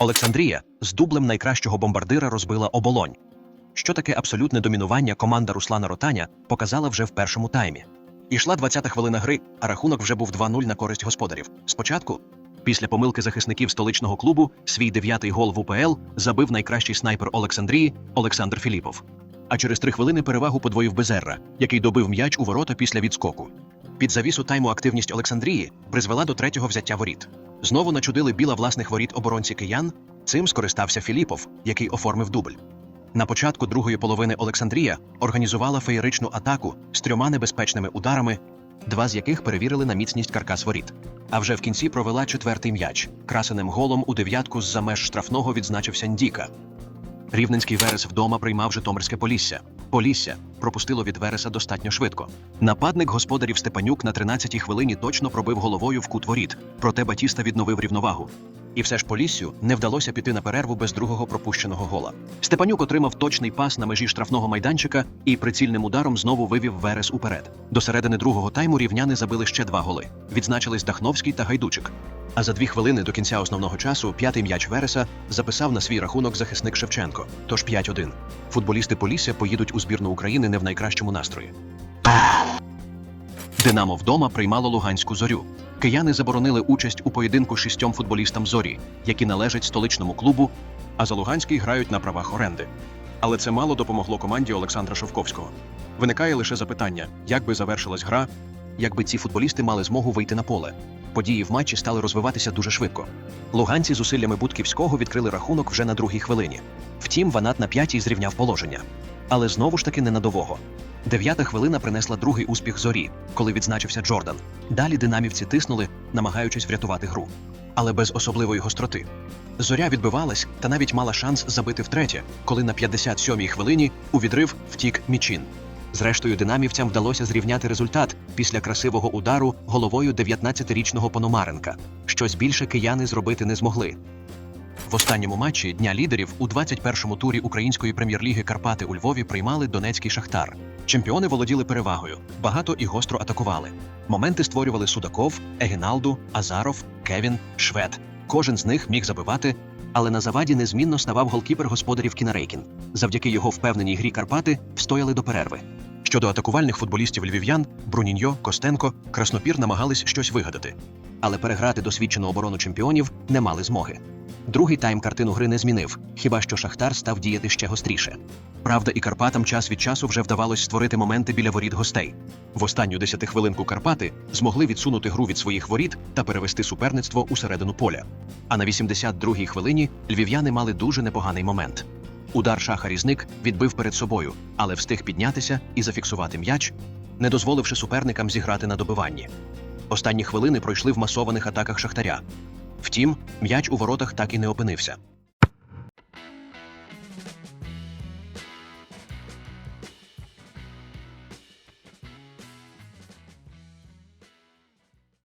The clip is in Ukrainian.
Олександрія з дублем найкращого бомбардира розбила оболонь. Що таке абсолютне домінування команда Руслана Ротаня показала вже в першому таймі. Ішла 20-та хвилина гри, а рахунок вже був 2-0 на користь господарів. Спочатку, після помилки захисників столичного клубу, свій дев'ятий гол в УПЛ забив найкращий снайпер Олександрії Олександр Філіпов. А через три хвилини перевагу подвоїв Безерра, який добив м'яч у ворота після відскоку. Під завісу тайму активність Олександрії призвела до третього взяття воріт. Знову начудили біла власних воріт оборонці киян. Цим скористався Філіпов, який оформив дубль. На початку другої половини Олександрія організувала феєричну атаку з трьома небезпечними ударами, два з яких перевірили на міцність каркас воріт. А вже в кінці провела четвертий м'яч. Красеним голом у дев'ятку з-за меж штрафного відзначився Ndіка. Рівненський Верес вдома приймав Житомирське Полісся. Полісся пропустило від Вереса достатньо швидко. Нападник господарів Степанюк на 13-й хвилині точно пробив головою в кут воріт, проте Батіста відновив рівновагу. І все ж Поліссю не вдалося піти на перерву без другого пропущеного гола. Степанюк отримав точний пас на межі штрафного майданчика і прицільним ударом знову вивів Верес уперед. До середини другого тайму рівняни забили ще два голи. Відзначились Дахновський та Гайдучик. А за дві хвилини до кінця основного часу п'ятий м'яч Вереса записав на свій рахунок захисник Шевченко. Тож 5-1. Футболісти Полісся поїдуть у збірну України не в найкращому настрої. Динамо вдома приймало Луганську зорю. Кияни заборонили участь у поєдинку шістьом футболістам зорі, які належать столичному клубу, а за Луганський грають на правах оренди. Але це мало допомогло команді Олександра Шовковського. Виникає лише запитання, як би завершилась гра, якби ці футболісти мали змогу вийти на поле. Події в матчі стали розвиватися дуже швидко. Луганці з усиллями Будківського відкрили рахунок вже на другій хвилині. Втім, Ванат на п'ятій зрівняв положення. Але знову ж таки ненадовго. Дев'ята хвилина принесла другий успіх зорі, коли відзначився Джордан. Далі динамівці тиснули, намагаючись врятувати гру. Але без особливої гостроти. Зоря відбивалась та навіть мала шанс забити втретє, коли на 57-й хвилині у відрив втік Мічин. Зрештою, динамівцям вдалося зрівняти результат після красивого удару головою 19-річного Пономаренка. Щось більше кияни зробити не змогли. В останньому матчі Дня лідерів у 21-му турі української прем'єр-ліги Карпати у Львові приймали Донецький Шахтар. Чемпіони володіли перевагою, багато і гостро атакували. Моменти створювали Судаков, Егіналду, Азаров, Кевін, Швед. Кожен з них міг забивати, але на заваді незмінно ставав голкіпер господарів Кінарейкін. Завдяки його впевненій грі Карпати встояли до перерви. Щодо атакувальних футболістів львів'ян, Бруніньо, Костенко, Краснопір намагались щось вигадати. Але переграти досвідчену оборону чемпіонів не мали змоги. Другий тайм картину гри не змінив, хіба що Шахтар став діяти ще гостріше. Правда, і Карпатам час від часу вже вдавалось створити моменти біля воріт гостей. В останню десятихвилинку Карпати змогли відсунути гру від своїх воріт та перевести суперництво у середину поля. А на 82-й хвилині львів'яни мали дуже непоганий момент. Удар шаха різник відбив перед собою, але встиг піднятися і зафіксувати м'яч, не дозволивши суперникам зіграти на добиванні. Останні хвилини пройшли в масованих атаках шахтаря. Втім, м'яч у воротах так і не опинився.